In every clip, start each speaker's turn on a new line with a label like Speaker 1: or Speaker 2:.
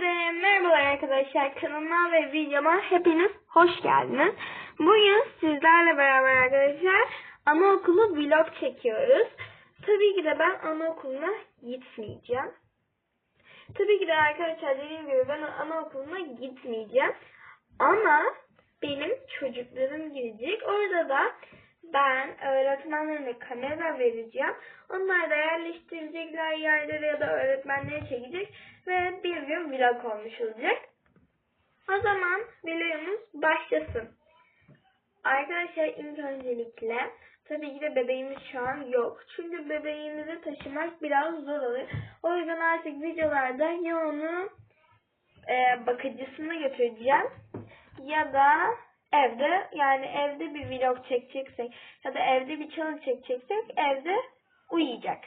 Speaker 1: Herkese merhabalar arkadaşlar. Kanalıma ve videoma hepiniz hoş geldiniz. Bugün sizlerle beraber arkadaşlar anaokulu vlog çekiyoruz. Tabii ki de ben anaokuluna gitmeyeceğim. Tabii ki de arkadaşlar dediğim gibi ben anaokuluna gitmeyeceğim. Ama benim çocuklarım gidecek. Orada da ben öğretmenlerine kamera vereceğim. Onlar da yerleştirecekler yerlere ya da öğretmenleri çekecek ve bir gün vlog olmuş olacak. O zaman vlogumuz başlasın. Arkadaşlar ilk öncelikle tabii ki de bebeğimiz şu an yok. Çünkü bebeğimizi taşımak biraz zor oluyor. O yüzden artık videolarda ya onu e, bakıcısına götüreceğim ya da evde yani evde bir vlog çekeceksek ya da evde bir challenge çekeceksek evde uyuyacak.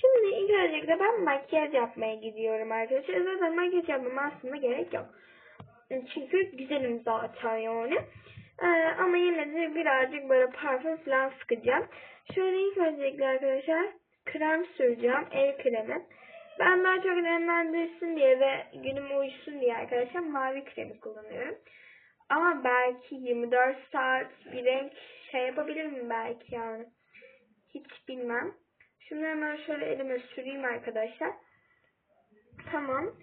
Speaker 1: Şimdi ilk öncelikle ben makyaj yapmaya gidiyorum arkadaşlar. Zaten makyaj yapmama aslında gerek yok. Çünkü güzelim zaten yani. Ee, ama yine de birazcık böyle parfüm falan sıkacağım. Şöyle ilk öncelikle arkadaşlar krem süreceğim. El kremi. Ben daha çok nemlendirsin diye ve günüme uysun diye arkadaşlar mavi kremi kullanıyorum. Ama belki 24 saat bir renk şey yapabilirim belki yani. Hiç bilmem. Şunu hemen şöyle elime süreyim arkadaşlar. Tamam.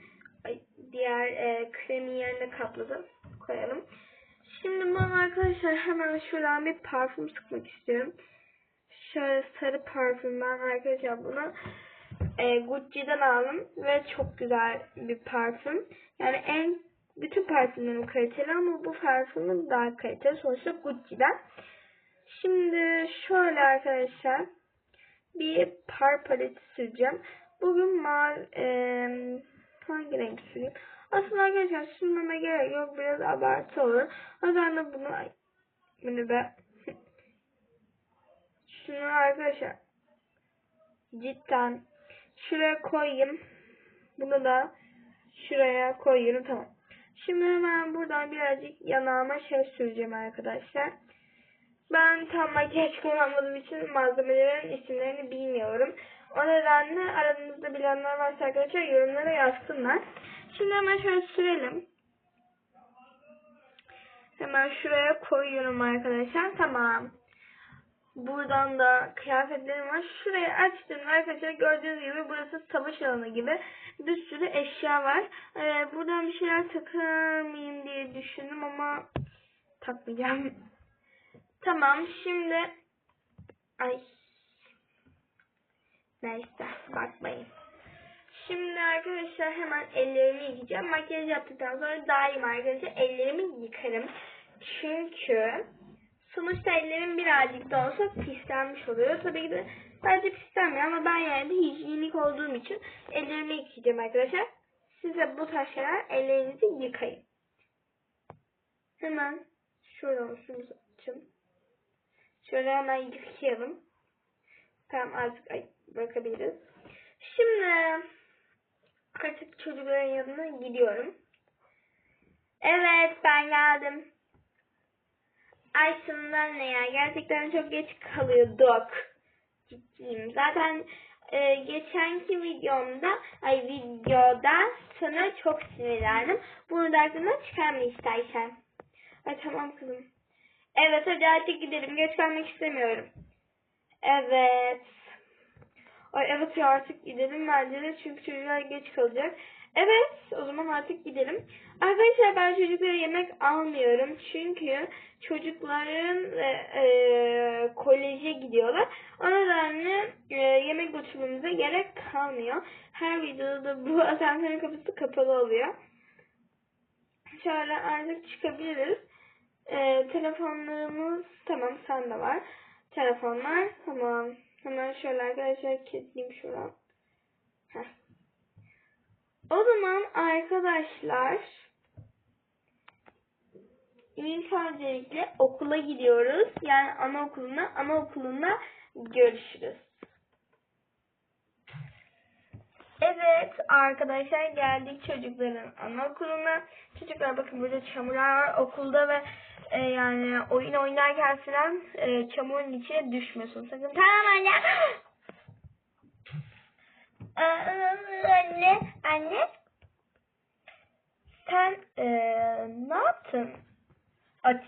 Speaker 1: Diğer e, kremin yerine kapladım. Koyalım. Şimdi ben arkadaşlar hemen şuradan bir parfüm sıkmak istiyorum. Şöyle sarı parfüm ben arkadaşlar bunu e, Gucci'den aldım ve çok güzel bir parfüm. Yani en bütün parfümlerim kaliteli ama bu parfümün daha kaliteli. Sonuçta Gucci'den. Şimdi şöyle arkadaşlar bir par paleti süreceğim. Bugün mavi e, hangi renk süreyim? Aslında arkadaşlar sürmeme gerek yok. Biraz abartı olur. O yüzden de bunu bunu be şunu arkadaşlar cidden şuraya koyayım. Bunu da şuraya koyuyorum. Tamam. Şimdi hemen buradan birazcık yanağıma şey süreceğim arkadaşlar. Ben tam makyaj kullanmadığım için malzemelerin isimlerini bilmiyorum. O nedenle aranızda bilenler varsa arkadaşlar yorumlara yazsınlar. Şimdi hemen şöyle sürelim. Hemen şuraya koyuyorum arkadaşlar. Tamam. Buradan da kıyafetlerim var. Şurayı açtım arkadaşlar. Gördüğünüz gibi burası savaş alanı gibi. Bir sürü eşya var. Ee, buradan bir şeyler takar mıyım diye düşündüm ama takmayacağım. Tamam şimdi ay neyse bakmayın. Şimdi arkadaşlar hemen ellerimi yıkayacağım. Makyaj yaptıktan sonra daima arkadaşlar ellerimi yıkarım. Çünkü sonuçta ellerim birazcık da olsa pislenmiş oluyor. Tabii ki de sadece pislenmiyor ama ben yani de hijyenik olduğum için ellerimi yıkayacağım arkadaşlar. Size bu tarz şeyler ellerinizi yıkayın. Hemen şuradan şunu açalım. Şöyle hemen yıkayalım. Tamam artık ay, bırakabiliriz. Şimdi artık çocukların yanına gidiyorum. Evet ben geldim. Ay sonunda ne ya? Gerçekten çok geç kalıyorduk. Ciddiyim. Zaten e, geçenki videomda ay videoda sana çok sinirlendim. Bunu da aklına çıkarma istersen. Ay tamam kızım. Evet hadi artık gidelim. Geç kalmak istemiyorum. Evet. Ay evet ya artık gidelim bence de çünkü çocuklar geç kalacak. Evet o zaman artık gidelim. Arkadaşlar ben çocuklara yemek almıyorum. Çünkü çocukların e, e, koleje gidiyorlar. O nedenle e, yemek götürmemize gerek kalmıyor. Her videoda bu asansörün kapısı kapalı oluyor. Şöyle artık çıkabiliriz. E, telefonlarımız tamam sende var. Telefonlar tamam. Hemen şöyle arkadaşlar kilitleyeyim şuradan. Heh. O zaman arkadaşlar ilk öncelikle okula gidiyoruz. Yani anaokuluna, anaokulunda görüşürüz. Evet arkadaşlar geldik çocukların anaokuluna. Çocuklar bakın burada çamurlar var okulda ve e, yani oyun oynarken falan e, çamurun içine düşmesin. Sakın tamam anne. Ee, anne, anne. Sen eee, ne yaptın? At,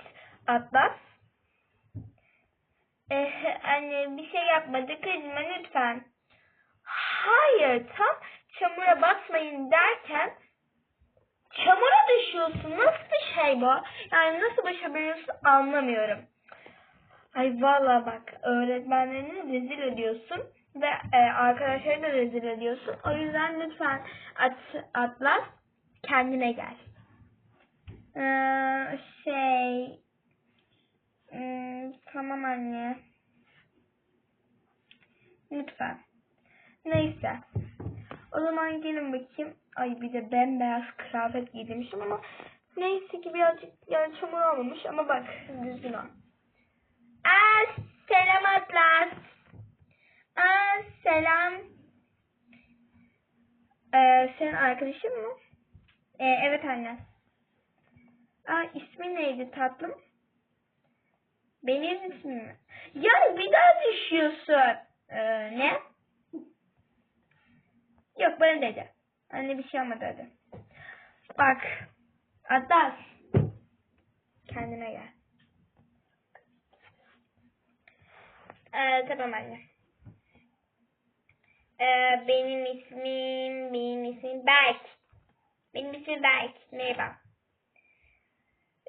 Speaker 1: Atlas? Eh, anne bir şey yapmadık kızma lütfen. Hayır tam çamura basmayın derken çamura düşüyorsun. Nasıl bir şey bu? Yani nasıl başarabiliyorsun anlamıyorum. Ay valla bak öğretmenlerini rezil ediyorsun ve e, arkadaşları da rezil ediyorsun. O yüzden lütfen at, Atlas kendine gel. Ee, şey hmm, tamam anne. Lütfen. Neyse. O zaman gelin bakayım. Ay bir de bembeyaz kıyafet giydirmişim ama neyse ki birazcık yani çamur olmamış ama bak düzgün ol. Aa, selam Atlas. Aa, selam. Ee, senin arkadaşın mı? Ee, evet anne. Aa, ismin neydi tatlım? Benim ismim mi? Ya bir daha düşüyorsun. Ee, ne? Yok bana dedi. Anne bir şey olmadı dedi. Bak. Atlas. Kendine gel. Ee, tamam anne. Ee, benim ismim, benim ismim Berk. Benim ismim Berk. Merhaba.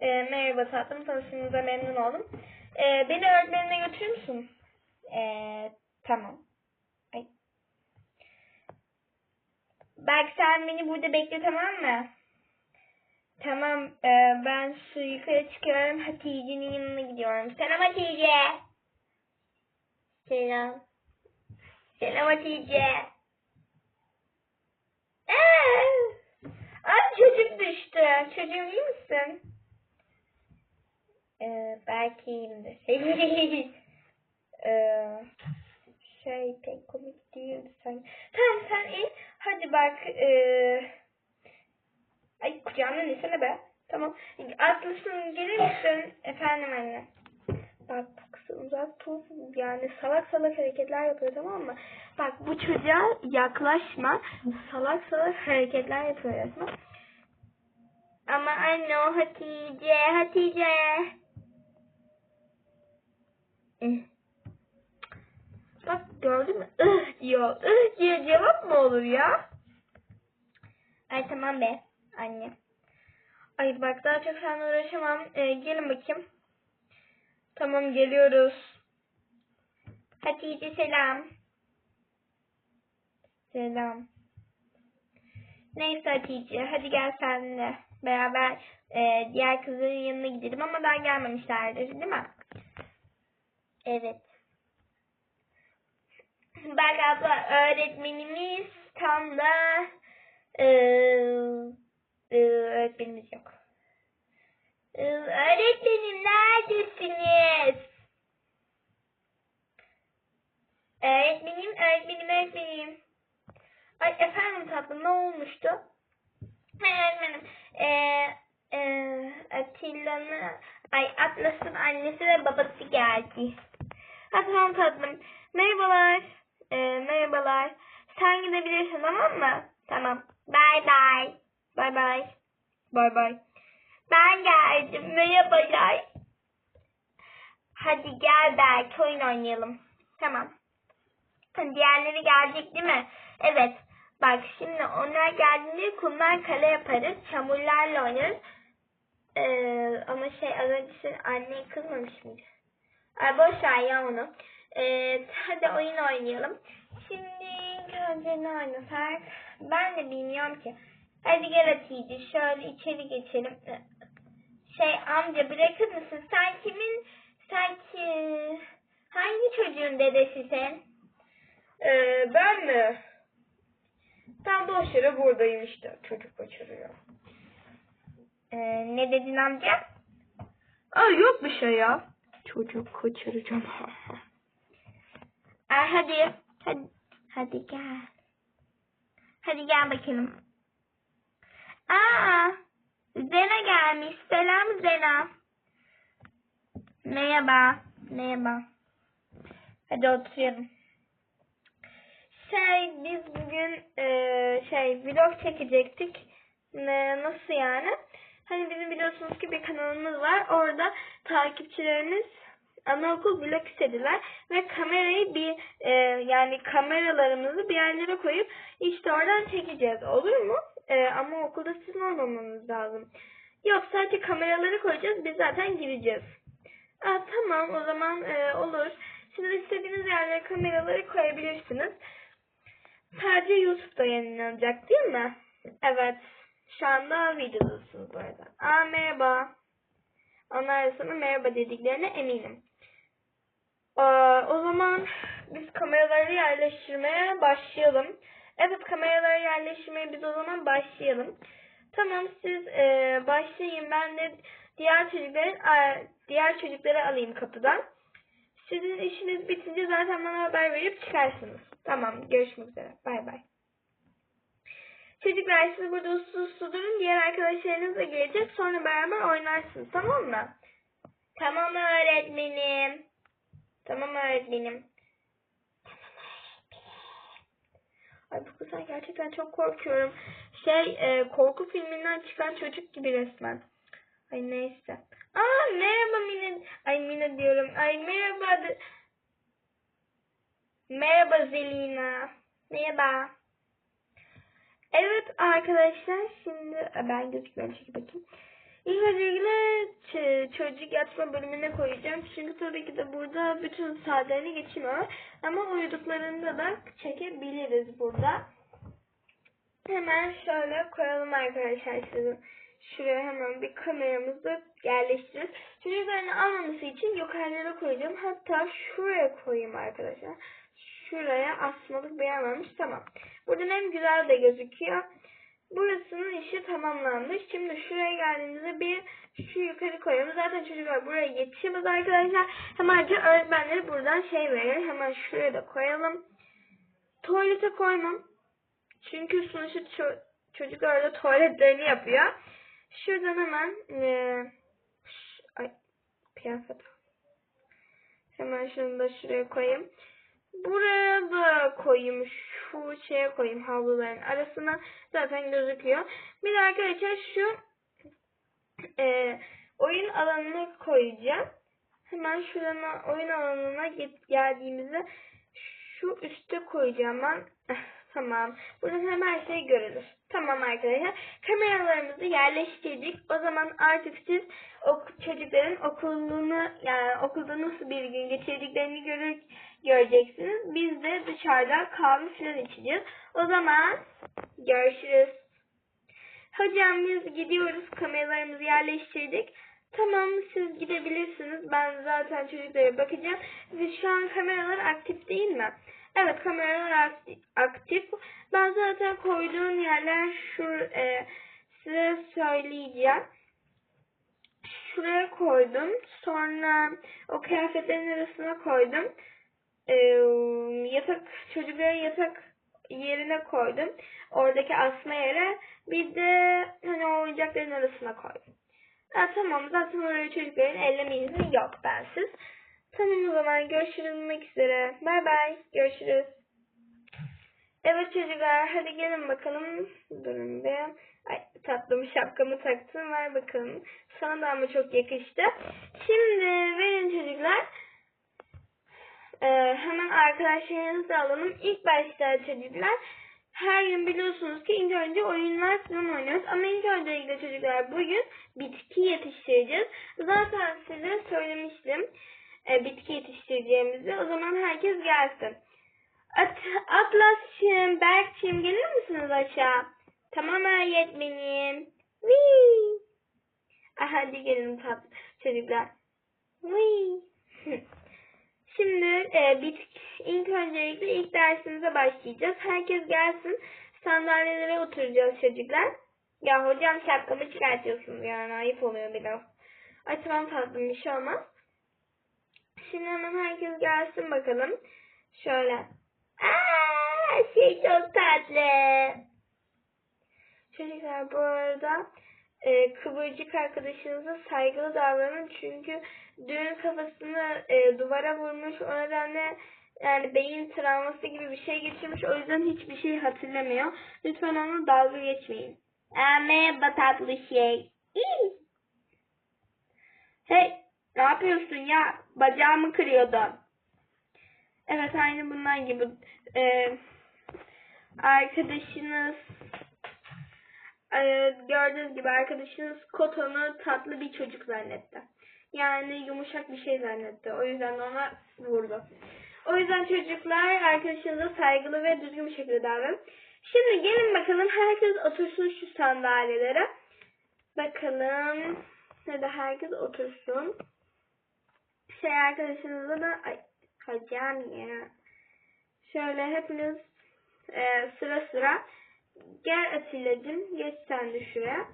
Speaker 1: Ee, merhaba tatlım. Tanıştığınıza memnun oldum. Ee, beni öğretmenine götürür müsün? Ee, tamam. Ay. Berk sen beni burada bekle tamam mı? Tamam. ee, ben şu yukarı çıkıyorum. Hatice'nin yanına gidiyorum. Selam Hatice. Selam. Selam Hatice. Ee, ay çocuk düştü. Çocuğum iyi misin? Ee, belki iyiyimdir. ee, şey pek komik değildi sanki. Tamam sen in. Hadi bak. Ee... Ay kucağımdan insene be. Tamam. Atlasın gelir misin? Efendim anne. Bak uzak tut. Yani salak salak hareketler yapıyor tamam mı? Bak bu çocuğa yaklaşma. Salak salak hareketler yapıyor resmen. Ama anne o Hatice, Hatice. Eh. Bak gördün mü? Ih diyor. Ih diye cevap mı olur ya? Ay tamam be anne. Ay bak daha çok seninle uğraşamam. Ee, gelin bakayım. Tamam geliyoruz. Hatice selam. Selam. Neyse Hatice hadi gel seninle beraber e, diğer kızların yanına gidelim ama daha gelmemişlerdir değil mi? Evet. Bak abla öğretmenimiz tam da e, e, öğretmenimiz yok. Öğretmenim neredesiniz? Öğretmenim, öğretmenim, öğretmenim. Ay efendim tatlım ne olmuştu? Öğretmenim, e, e, Atilla'nın, ay Atlas'ın annesi ve babası geldi. Ha tamam tatlım. Merhabalar. E, merhabalar. Sen gidebilirsin tamam mı? Tamam. Bye bye. Bye bye. Bye bye. Ben geldim. Merhabalar. Hadi gel belki oyun oynayalım. Tamam. Diğerleri gelecek değil mi? Evet. Bak şimdi onlar geldiğinde kumdan kale yaparız. Çamurlarla oynarız. Ee, ama şey az önce annen kızmamış mıydı? Ay boş ver ya onu. Ee, hadi oyun oynayalım. Şimdi önce ne oynasak? Ben de bilmiyorum ki. Hadi gel Hatice şöyle içeri geçelim. Şey amca bırakır mısın? Sen kimin sen ki hangi çocuğun dedesi sen?
Speaker 2: Ee, ben mi? Tam boş yere buradayım işte. Çocuk kaçırıyor.
Speaker 1: Ee, ne dedin amca?
Speaker 2: Aa, yok bir şey ya. Çocuk kaçıracağım.
Speaker 1: Ay hadi. Hadi, hadi gel. Hadi gel bakalım. Aa, Zena gelmiş. Selam Zena. Merhaba. Merhaba. Hadi oturalım. Şey biz bugün eee, şey vlog çekecektik. Ne, nasıl yani? Hani bizim biliyorsunuz ki bir kanalımız var. Orada takipçilerimiz anaokul vlog istediler ve kamerayı bir e, yani kameralarımızı bir yerlere koyup işte oradan çekeceğiz. Olur mu? E, ama okulda sizin olmamanız lazım. Yok sadece kameraları koyacağız. Biz zaten gireceğiz. Aa, tamam o zaman e, olur. Şimdi istediğiniz yerlere kameraları koyabilirsiniz. Sadece YouTube'da yayınlanacak değil mi? Evet. Şu anda videodasınız bu arada. Aa merhaba. Onlar sana merhaba dediklerine eminim. Aa, o zaman biz kameraları yerleştirmeye başlayalım. Evet kameraları yerleştirmeye biz o zaman başlayalım. Tamam siz e, başlayın ben de diğer çocukların e, diğer çocukları alayım kapıdan. Sizin işiniz bitince zaten bana haber verip çıkarsınız. Tamam görüşmek üzere. Bay bay. Çocuklar siz burada uslu uslu durun. Diğer arkadaşlarınız da gelecek. Sonra beraber oynarsınız. Tamam mı? Tamam öğretmenim. Tamam öğretmenim. Ay bu kızdan gerçekten çok korkuyorum. Şey e, korku filminden çıkan çocuk gibi resmen. Ay neyse. Aa merhaba Mine. Ay Mine diyorum. Ay merhaba. de- Merhaba Zelina. Merhaba. Evet arkadaşlar şimdi e, ben gözükmüyorum çünkü bakayım. İlk öncelikle çocuk yatma bölümüne koyacağım. Çünkü tabii ki de burada bütün saatlerini geçmiyor. Ama uyuduklarında da çekebiliriz burada. Hemen şöyle koyalım arkadaşlar sizin. Şuraya hemen bir kameramızı yerleştiririz. Çocukların almaması için yukarılara koyacağım. Hatta şuraya koyayım arkadaşlar. Şuraya asmalık varmış. Tamam. Buradan hem güzel de gözüküyor. Burasının işi tamamlanmış. Şimdi şuraya geldiğimizde bir şu yukarı koyalım. Zaten çocuklar buraya yetişemez arkadaşlar. Hemen öğretmenleri buradan şey verir. Hemen şuraya da koyalım. Tuvalete koymam. Çünkü sonuçta ço- çocuklar da tuvaletlerini yapıyor. Şuradan hemen eee, ş- ay kıyafet. Hemen şunu da şuraya koyayım. Buraya da koyayım. Şu şeye koyayım havluların arasına. Zaten gözüküyor. Bir de arkadaşlar şu eee, oyun alanına koyacağım. Hemen şuradan oyun alanına geldiğimizde şu üste koyacağım ben. Tamam. Buradan hemen şey görülür. Tamam arkadaşlar. Kameralarımızı yerleştirdik. O zaman artık siz ok çocukların okulunu yani okulda nasıl bir gün geçirdiklerini görür göreceksiniz. Biz de dışarıda kahve falan içeceğiz. O zaman görüşürüz. Hocam biz gidiyoruz. Kameralarımızı yerleştirdik. Tamam siz gidebilirsiniz. Ben zaten çocuklara bakacağım. Ve şu an kameralar aktif değil mi? Evet kameralar akti- aktif. Ben zaten koyduğum yerler şu e, size söyleyeceğim. Şuraya koydum. Sonra o kıyafetlerin arasına koydum. E, yatak çocukların yatak yerine koydum. Oradaki asma yere. Bir de hani oyuncakların arasına koydum. Ha, tamam zaten oraya çocukların elleme izni yok bensiz. Tamam o zaman görüşmek üzere. Bay bay. Görüşürüz. Evet çocuklar hadi gelin bakalım. Durun be. Ay tatlım şapkamı taktım. Ver bakalım. Sana da ama çok yakıştı. Şimdi verin çocuklar. Ee, hemen arkadaşlarınızı da alalım. İlk başta çocuklar her gün biliyorsunuz ki ilk önce oyunlar falan oynuyoruz. Ama ilk öncelikle çocuklar bugün bitki yetiştireceğiz. Zaten size söylemiştim e, bitki yetiştireceğimizi. O zaman herkes gelsin. At Atlas'cığım, Berk'cığım gelir misiniz aşağı? Tamam öğretmenim. Wee. Ah, hadi gelin tat çocuklar. Wee. Şimdi e, bitki, ilk öncelikle ilk dersimize başlayacağız. Herkes gelsin. Sandalyelere oturacağız çocuklar. Ya hocam şapkamı çıkartıyorsunuz yani ayıp oluyor biraz. Ay tamam tatlım bir şey olmaz. Şimdi hemen herkes gelsin bakalım. Şöyle. Aa, şey çok tatlı. Çocuklar bu arada e, kıvırcık arkadaşınıza saygılı davranın çünkü dün kafasını e, duvara vurmuş o nedenle yani beyin travması gibi bir şey geçirmiş o yüzden hiçbir şey hatırlamıyor. Lütfen onu dalga geçmeyin. Aa, merhaba tatlı şey. Hey ne yapıyorsun ya? Bacağımı kırıyordun. Evet aynı bundan gibi. Ee, arkadaşınız ee, gördüğünüz gibi arkadaşınız Koton'u tatlı bir çocuk zannetti. Yani yumuşak bir şey zannetti. O yüzden de ona vurdu. O yüzden çocuklar arkadaşınıza saygılı ve düzgün bir şekilde davranın. Şimdi gelin bakalım herkes otursun şu sandalyelere. Bakalım. Hadi herkes otursun. Şey arkadaşınıza da ay hocam ya. Şöyle hepiniz e, sıra sıra gel Atilla'cığım geç sen de şuraya.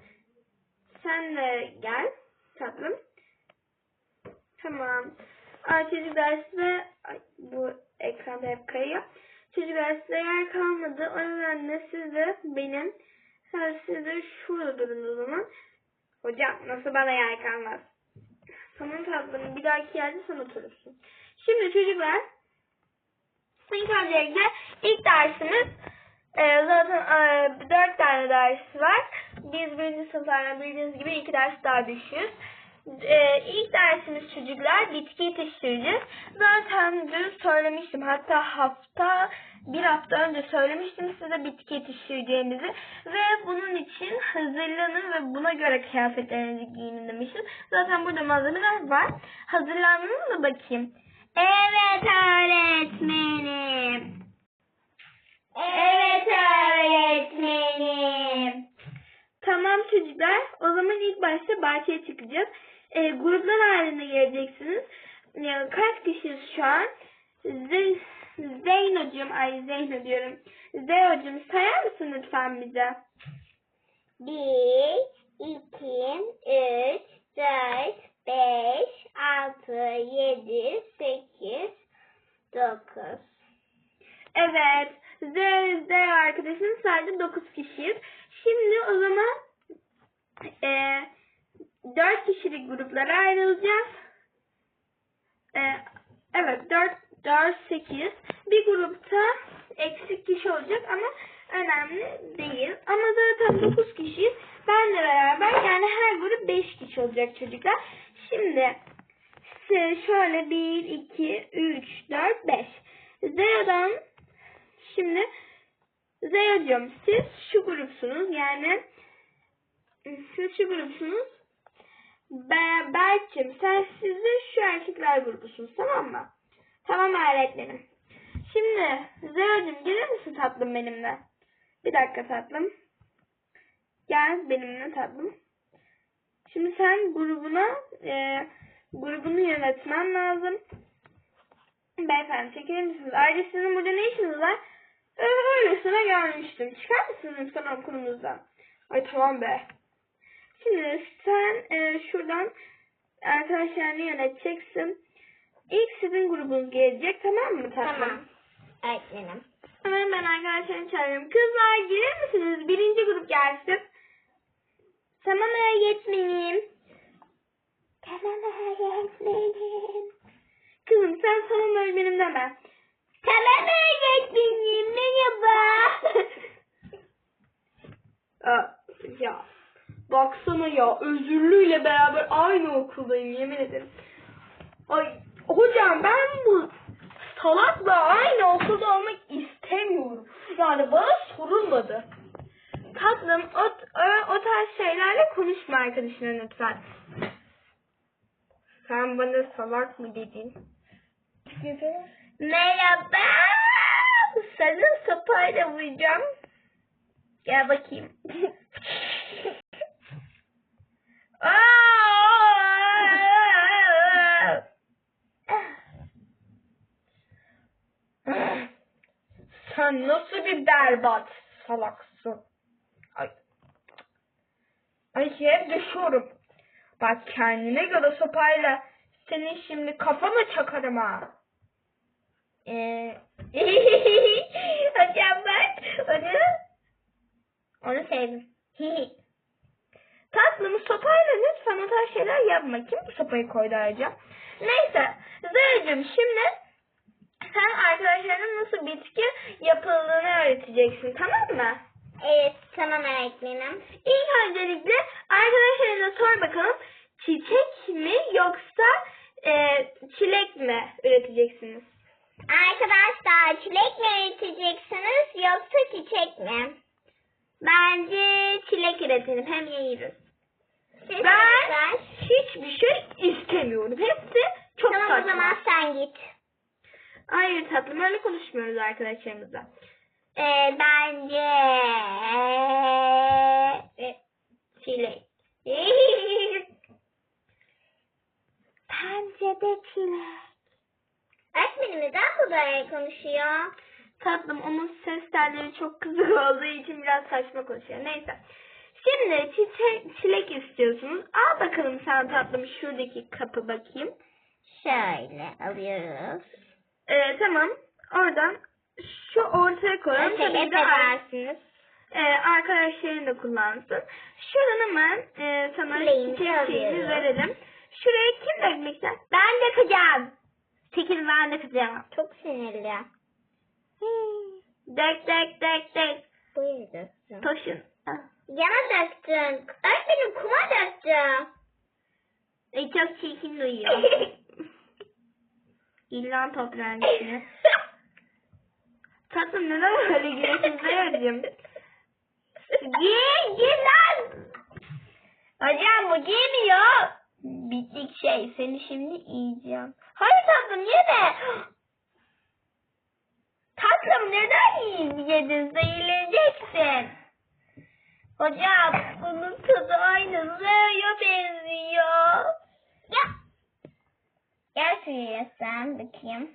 Speaker 1: Sen de gel tatlım. Tamam. Aa, çocuk dersi de ay, bu ekranda hep kayıyor. Çocuk dersi de yer kalmadı. O nedenle siz de benim siz de şurada durun o zaman. Hocam nasıl bana yer kalmaz? Tamam tatlım bir dahaki yerde sen oturursun. Şimdi çocuklar ilk öncelikle ilk dersimiz e, zaten e, dört tane ders var. Biz birinci sınıflardan bildiğiniz gibi iki ders daha düşüyoruz. E, ilk dersimiz çocuklar bitki yetiştireceğiz. Zaten dün söylemiştim. Hatta hafta bir hafta önce söylemiştim size bitki yetiştireceğimizi. Ve bunun için hazırlanın ve buna göre kıyafetlerinizi giyinin demiştim. Zaten burada malzemeler var. Hazırlandınız mı bakayım? Evet öğretmenim. Evet öğretmenim. Tamam çocuklar. O zaman ilk başta bahçeye çıkacağız. E, gruplar halinde geleceksiniz. E, kaç kişiyiz şu an? Z Zeyno'cum, ay Zeyno diyorum. Zeyno'cum sayar mısın lütfen bize?
Speaker 3: Bir, iki, üç, dört, beş, altı, yedi, sekiz, dokuz.
Speaker 1: Evet. Z, Z arkadaşım sadece 9 kişiyiz. Şimdi o zaman e, 4 kişilik gruplara ayrılacağız. E, evet 4, 4, 8. Bir grupta eksik kişi olacak ama önemli değil. Ama zaten 9 kişiyiz. Benle beraber yani her grup 5 kişi olacak çocuklar. Şimdi şöyle 1, 2, 3, 4, 5. Zeya'dan Şimdi Zeya'cığım siz şu grupsunuz yani siz şu grupsunuz. Be Berk'cim sen siz de şu erkekler grubusunuz tamam mı? Tamam öğretmenim. Şimdi Zeya'cığım gelir misin tatlım benimle? Bir dakika tatlım. Gel benimle tatlım. Şimdi sen grubuna e, grubunu yönetmen lazım. Beyefendi çekilir misiniz? Ayrıca sizin burada ne işiniz var? Ee, öylesine gelmiştim. Çıkar mısınız lütfen okulumuzdan? Ay tamam be. Şimdi sen e, şuradan arkadaşlarını yöneteceksin. İlk sizin grubunuz gelecek tamam mı tatlım?
Speaker 3: Tamam. Öğretmenim.
Speaker 1: Hemen ben arkadaşlarını çağırıyorum. Kızlar gelir misiniz? Birinci grup gelsin. Tamam öğretmenim.
Speaker 3: Tamam öğretmenim.
Speaker 1: Kızım sen tamam öğretmenim deme.
Speaker 3: Tamam öğretmenim. Merhaba.
Speaker 1: Aa, ya baksana ya özürlüyle beraber aynı okuldayım yemin ederim. Ay hocam ben bu salakla aynı okulda olmak istemiyorum. Yani bana sorulmadı. Tatlım o, o, o tarz şeylerle konuşma arkadaşına lütfen. Sen bana salak mı dedin? Merhaba. Sana sopayla vuracağım. Gel bakayım. Sen nasıl bir berbat salaksın. Ay. Ay hep düşüyorum. Bak kendine göre sopayla senin şimdi kafana çakarım ha. Ee, hocam bak onu onu sevdim. Tatlım sopayla lütfen o tarz şeyler yapma. Kim bu sopayı koydu ayrıca? Neyse. Zeracığım şimdi sen arkadaşlarına nasıl bitki yapıldığını öğreteceksin tamam mı?
Speaker 3: Evet tamam öğretmenim.
Speaker 1: İlk öncelikle arkadaşlarına sor bakalım çiçek mi yoksa e, çilek mi üreteceksiniz?
Speaker 3: Arkadaşlar çilek mi üreteceksiniz yoksa çiçek mi?
Speaker 1: Bence çilek üretelim hem yeriz.
Speaker 3: Siz
Speaker 1: Ben hiçbir şey istemiyorum. Hepsi çok
Speaker 3: Tamam o
Speaker 1: saçma.
Speaker 3: zaman sen git.
Speaker 1: Hayır tatlım öyle konuşmuyoruz arkadaşlarımızla.
Speaker 3: Ee, bence
Speaker 1: E, çilek.
Speaker 3: bence de çilek. Öğretmenim neden bu böyle konuşuyor?
Speaker 1: Tatlım onun ses telleri çok kızık olduğu için biraz saçma konuşuyor. Neyse. Şimdi çiçek, çilek istiyorsunuz. Al bakalım sen tatlım şuradaki kapı bakayım.
Speaker 3: Şöyle alıyoruz.
Speaker 1: Ee, tamam. Oradan şu ortaya koyalım.
Speaker 3: Şey,
Speaker 1: Tabii de e, arkadaşların da kullansın. Şuradan hemen e, sana çiçek şeyini verelim. Şuraya kim dökmek ister? Ben dökeceğim. Çekil ben dökeceğim.
Speaker 3: Çok sinirli.
Speaker 1: Dök dök dök dök.
Speaker 3: Buyur döktüm.
Speaker 1: Toşun.
Speaker 3: Yana döktün. Öğretmenim kuma döktüm.
Speaker 1: Ay çok çirkin duyuyor. İllan toprağın içine. Tatlım neden böyle gülüyorsun Zeyacığım? Giy, giy lan! Hocam bu giymiyor. Bittik şey, seni şimdi yiyeceğim. Hayır tatlım yeme. Tatlım neden yedin? Zehirleneceksin. Hocam bunun tadı aynı Zeo'ya benziyor.
Speaker 3: Ya. Gel şuraya sen bakayım.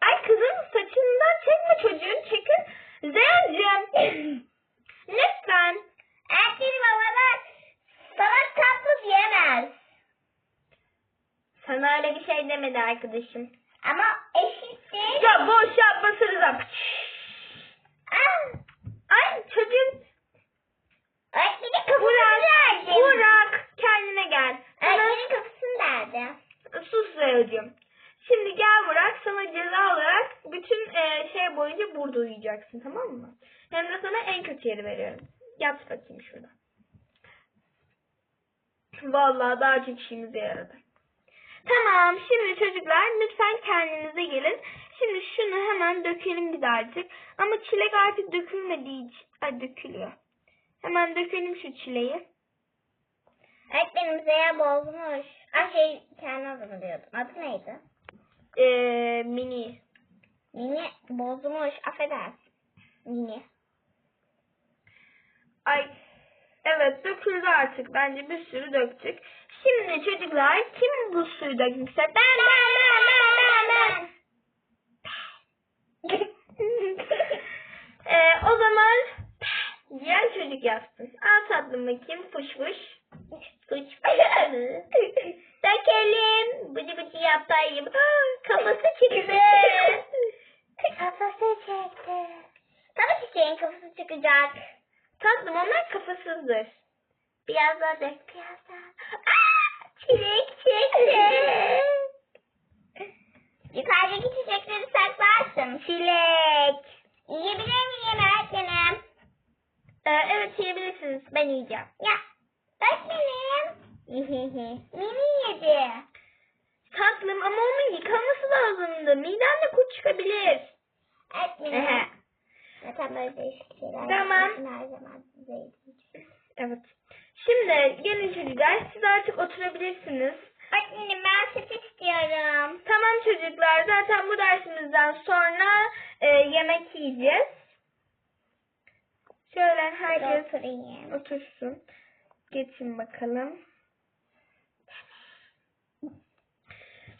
Speaker 1: Ay kızım saçından çekme çocuğun çekin. Zeynep'ciğim. Lütfen.
Speaker 3: Ama ben salak tatlı diyemez.
Speaker 1: Sana öyle bir şey demedi arkadaşım.
Speaker 3: Ama eşittir.
Speaker 1: Ya boş yapmasanıza.
Speaker 3: Ah.
Speaker 1: Ay çocuğun.
Speaker 3: Öğretmenin kafasını
Speaker 1: Burak. Burak. Kendine gel. Sana
Speaker 3: Öğretmenin kafasını derdim.
Speaker 1: sus Zeynep'ciğim. Şimdi gel Burak sana ceza olarak bütün e, şey boyunca burada uyuyacaksın tamam mı? Hem de sana en kötü yeri veriyorum. Yat bakayım şurada. Vallahi daha çok işimize yaradı. Tamam şimdi çocuklar lütfen kendinize gelin. Şimdi şunu hemen dökelim bir daha artık. Ama çilek artık dökülmediği için. Ay dökülüyor. Hemen dökelim şu çileği.
Speaker 3: Öğretmenim Zeya bozmuş. Ah şey kendi adını diyordum. Adı neydi?
Speaker 1: Ee, mini.
Speaker 3: Mini bozmuş. Affedersin. Mini.
Speaker 1: Ay evet döküldü artık. Bence bir sürü döktük. Şimdi çocuklar kim bu suyu dökmüşse ben ben ben ben ben ben. ee, o zaman diğer çocuk yapsın. Al tatlım bakayım fış fış. Fış fış. Dökelim. Bıcı bıcı yapayım. Aa, Kafası çıktı.
Speaker 3: Kafası çekti. Tabii çiçeğin kafası çıkacak.
Speaker 1: Tatlım onlar kafasızdır. Biraz daha dök.
Speaker 3: Biraz çilek çekti. Yukarıdaki çiçekleri saklarsın. Çilek. Yiyebilir miyim öğretmenim?
Speaker 1: Ee, evet yiyebilirsiniz. Ben yiyeceğim.
Speaker 3: Ya öğretmenim. Mini yedi.
Speaker 1: Tatlım ama onun yıkanması lazımdı. Midende kurt çıkabilir.
Speaker 3: Öğretmenim. Zaten böyle değişik şeyler
Speaker 1: Tamam.
Speaker 3: her zaman size eğiteceğim.
Speaker 1: Evet. Şimdi gelin çocuklar siz artık oturabilirsiniz.
Speaker 3: Öğretmenim ben süt istiyorum.
Speaker 1: Tamam çocuklar zaten bu dersimizden sonra e, yemek yiyeceğiz. Şöyle herkes
Speaker 3: Oturayım.
Speaker 1: otursun. Geçin bakalım.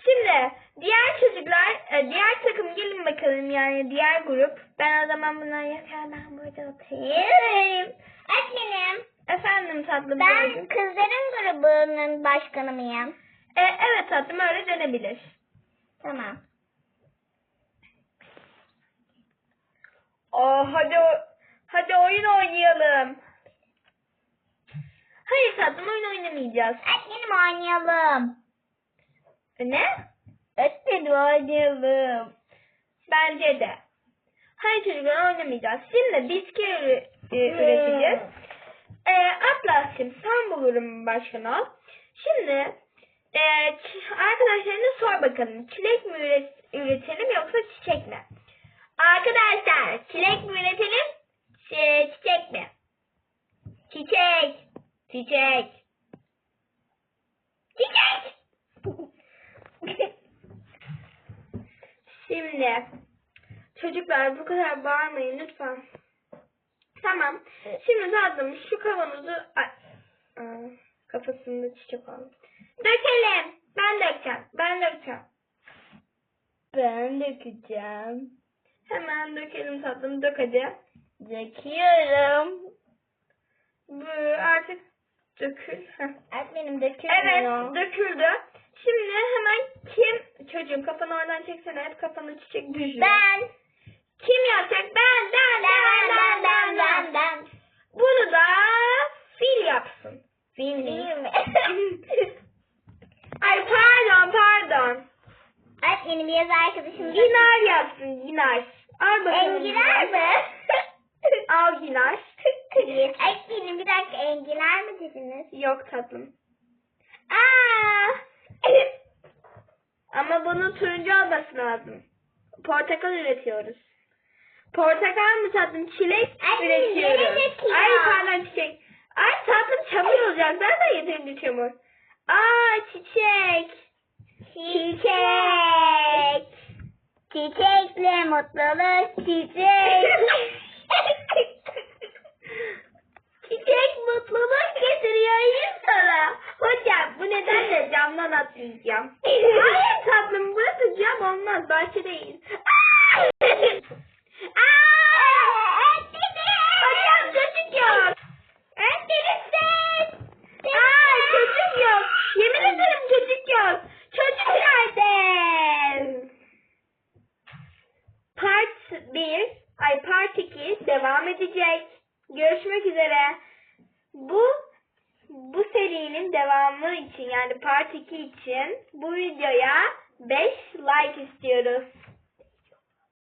Speaker 1: Şimdi diğer çocuklar, e, diğer takım gelin bakalım yani diğer grup. Ben o zaman bunları yakar ben burada oturayım.
Speaker 3: Öğretmenim
Speaker 1: Efendim tatlım.
Speaker 3: ben
Speaker 1: buyurun.
Speaker 3: kızların grubunun başkanı mıyım?
Speaker 1: E, evet tatlım öyle denebilir.
Speaker 3: Tamam.
Speaker 1: Aa, hadi hadi oyun oynayalım. Hayır tatlım oyun oynamayacağız.
Speaker 3: Öğretmenim oynayalım.
Speaker 1: E, Ne? Öğretmenim oynayalım. Bence de. Hayır çocuklar oynamayacağız. Şimdi bitki e, üreteceğiz. E, Atlas'cığım sen başkan ol. Şimdi e, arkadaşlarına sor bakalım. Çilek mi üret- üretelim yoksa çiçek mi? Arkadaşlar çilek mi üretelim? Çi- çiçek mi? Çiçek. Çiçek. Çiçek. Şimdi çocuklar bu kadar bağırmayın lütfen. Tamam. Şimdi tatlım şu kavanozu ay, aa, kafasında çiçek aldım. Dökelim. Ben dökeceğim. Ben dökeceğim.
Speaker 3: Ben dökeceğim.
Speaker 1: Hemen dökelim tatlım. Dök hadi.
Speaker 3: Döküyorum.
Speaker 1: Bu artık dökül. Heh.
Speaker 3: Öğretmenim dökülmüyor.
Speaker 1: Evet döküldü. Şimdi hemen kim çocuğum kafanı oradan çeksene hep kafanı çiçek düşüyor.
Speaker 3: Ben.
Speaker 1: Kim yapacak? Ben ben ben ben ben ben.
Speaker 3: ben.
Speaker 1: Bunu da fil yapsın.
Speaker 3: Bilmiyorum.
Speaker 1: Ay pardon pardon.
Speaker 3: Öğretmenim yaz arkadaşım.
Speaker 1: Ginar yapsın Ginar. Al bakalım.
Speaker 3: Enginar mı?
Speaker 1: Al Ginar.
Speaker 3: Öğretmenim bir dakika enginar mı dediniz?
Speaker 1: Yok tatlım. Aa! Ama bunun turuncu olması lazım. Portakal üretiyoruz. Portakal mı tatlım? Çilek
Speaker 3: Ay,
Speaker 1: üretiyoruz. Ay pardon çiçek. Ay tatlım çamur olacak. Zaten yeterince çamur. Aa çiçek.
Speaker 3: Çiçek. Çiçekle mutluluk çiçek.
Speaker 1: Çiçek mutluluk getiriyor insana. Hocam bu nedenle camdan atlayacağım. Hayır tatlım burası cam olmaz bahçedeyiz. Aa! Ay part 2 devam edecek. Görüşmek üzere. Bu bu serinin devamı için yani part 2 için bu videoya 5 like istiyoruz.